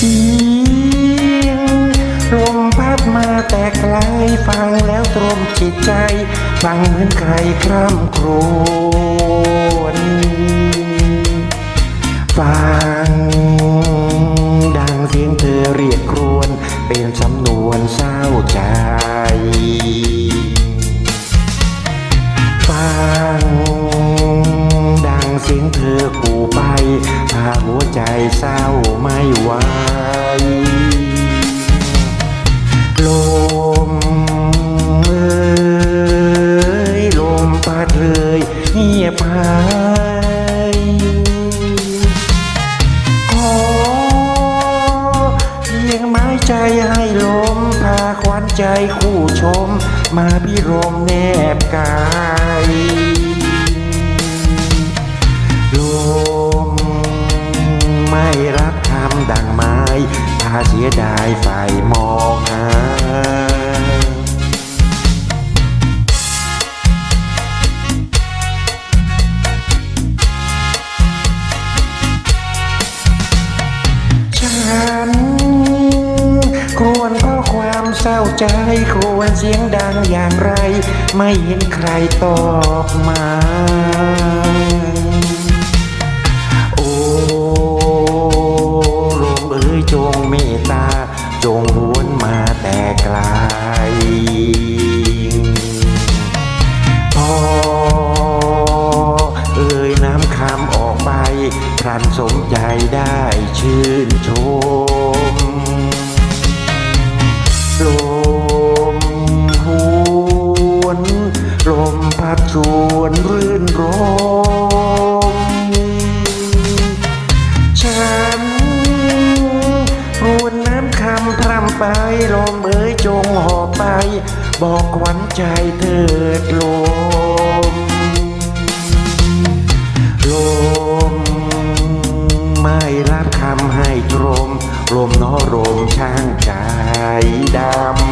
เสียงลมพัดมาแต่ไกลฟังแล้วตรมจิตใจฟังเหมือนใครคร่ำครวญฟัง ดังเสียงเธอเรียกครวญเป็นสำนวนเศร้าใจฟัง ดังเสียงเธอกู่ไป หัวใจเศร้าไม่ไหวลมเอ้ยลมพัดเลยเงียบหายขอเพียงไม้ใจให้ลมพาควันใจคู่ชม มาพิรมแนบกาย ฉัน ควรข้อความเศร้าใจ ควรเสียงดังอย่างไร ไม่เห็นใครตอบมา ใจได้ชื่นชมลมหวนลมพัดชวนรื่นรมฉันรวนน้ำคำพรำไปลมเอ๋ยจงหอบไป บอกขวันใจเถิดลมลมายดำ